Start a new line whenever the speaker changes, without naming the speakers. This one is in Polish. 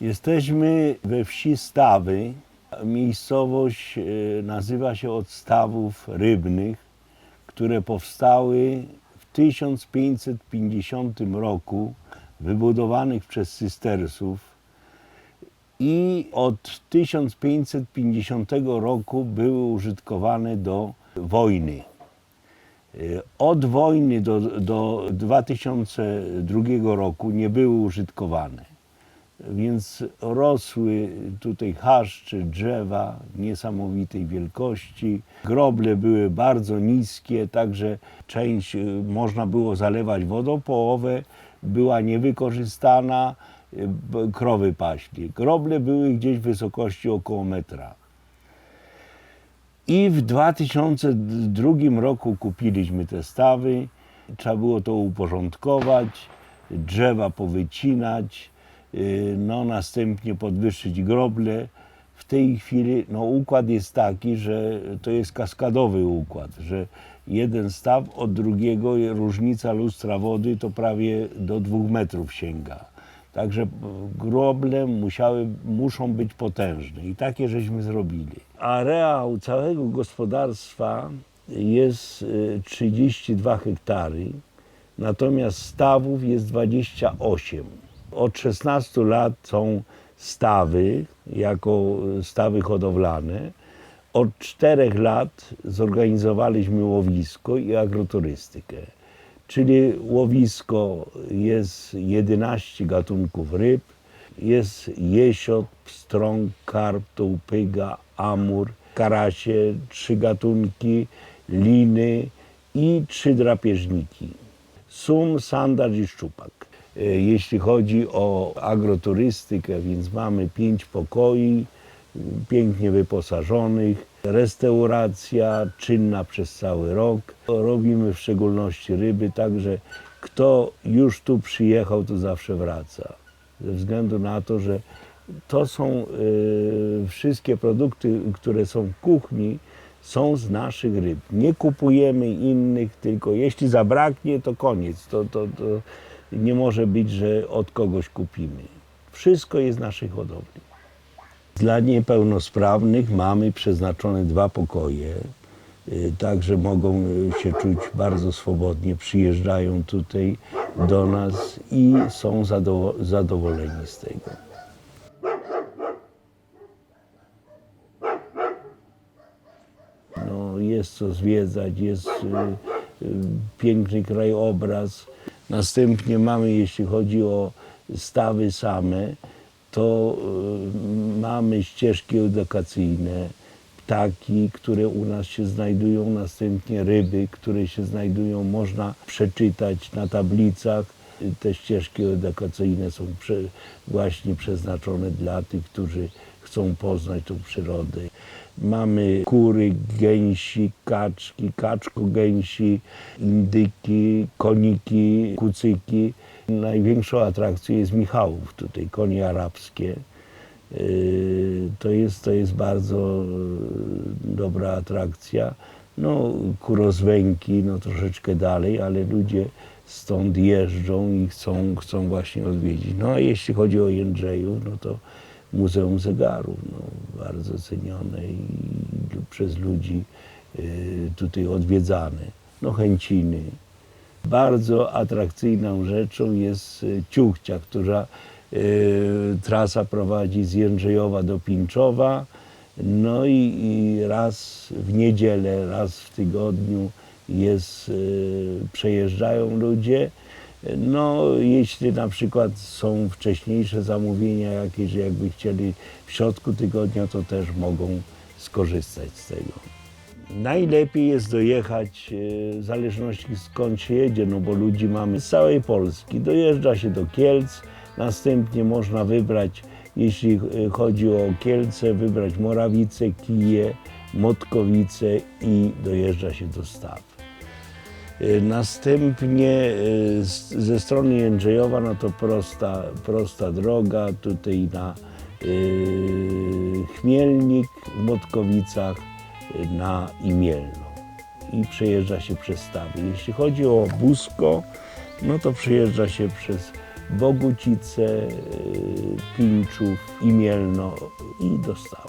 Jesteśmy we wsi Stawy. Miejscowość e, nazywa się od stawów rybnych, które powstały w 1550 roku, wybudowanych przez cystersów i od 1550 roku były użytkowane do wojny. Y, Od wojny do, do 2002 roku nie były użytkowane, więc rosły tutaj chaszcze, drzewa niesamowitej wielkości. Groble były bardzo niskie, także część y, można było zalewać wodą, połowę była niewykorzystana, y, krowy paśli. Groble były gdzieś w wysokości około metra. I w 2002 roku kupiliśmy te stawy. Trzeba było to uporządkować, drzewa powycinać, no następnie podwyższyć groble. W tej chwili no, układ jest taki, że to jest kaskadowy układ, że jeden staw od drugiego, różnica lustra wody to prawie do dwóch metrów sięga. Także groble musiały, muszą być potężne i takie żeśmy zrobili. Areał całego gospodarstwa jest e, 32 hektary, natomiast stawów jest 28. Od 16 lat są stawy jako stawy hodowlane. Od czterech lat zorganizowaliśmy łowisko i agroturystykę. Czyli łowisko jest 11 gatunków ryb, jest jesiot, pstrąg, karp, tołpyga, amur, karasie, trzy gatunki, liny i trzy drapieżniki. Sum, sandacz i szczupak. E, Jeśli chodzi o agroturystykę, więc mamy pięć pokoi, pięknie wyposażonych, restauracja czynna przez cały rok. Robimy w szczególności ryby, także kto już tu przyjechał, to zawsze wraca. Ze względu na to, że to są e, wszystkie produkty, które są w kuchni, są z naszych ryb. Nie kupujemy innych, tylko jeśli zabraknie, to koniec. To, to, to nie może być, że od kogoś kupimy. Wszystko jest naszej hodowli. Dla niepełnosprawnych mamy przeznaczone dwa pokoje, y, także mogą y, się czuć bardzo swobodnie, przyjeżdżają tutaj do nas i są zadowo- zadowoleni z tego. No, jest co zwiedzać, jest y, piękny krajobraz. Następnie mamy, jeśli chodzi o stawy same, to y, mamy ścieżki edukacyjne, ptaki, które u nas się znajdują, następnie ryby, które się znajdują, można przeczytać na tablicach. Te ścieżki edukacyjne są właśnie przeznaczone dla tych, którzy chcą poznać tą przyrodę. Mamy kury, gęsi, kaczki, kaczko-gęsi, indyki, koniki, kucyki. Największą atrakcją jest Michałów tutaj, konie arabskie. Yy, To jest, to jest bardzo yy, dobra atrakcja. No, kurozwęki, no troszeczkę dalej, ale ludzie stąd jeżdżą i chcą, chcą właśnie odwiedzić. No a jeśli chodzi o Jędrzejów, no to Muzeum Zegarów, no, bardzo cenione i przez ludzi yy, tutaj odwiedzane. No Chęciny. Bardzo atrakcyjną rzeczą jest y, Ciuchcia, która y, trasa prowadzi z Jędrzejowa do Pińczowa. No i, i raz w niedzielę, raz w tygodniu jest, y, przejeżdżają ludzie. No, jeśli na przykład są wcześniejsze zamówienia jakieś, jakby chcieli w środku tygodnia, to też mogą skorzystać z tego. Najlepiej jest dojechać, e, w zależności skąd się jedzie, no bo ludzi mamy z całej Polski. Dojeżdża się do Kielc, następnie można wybrać, jeśli e, chodzi o Kielce, wybrać Morawice, Kije, Motkowice i dojeżdża się do Staw. E, Następnie z- ze strony Jędrzejowa, no to prosta, prosta droga, tutaj na e, Chmielnik, w Motkowicach, na Imielno i przejeżdża się przez Stawy. Jeśli chodzi o Busko, no to przejeżdża się przez Bogucice, y, Pińczów i Mielno i do stawu.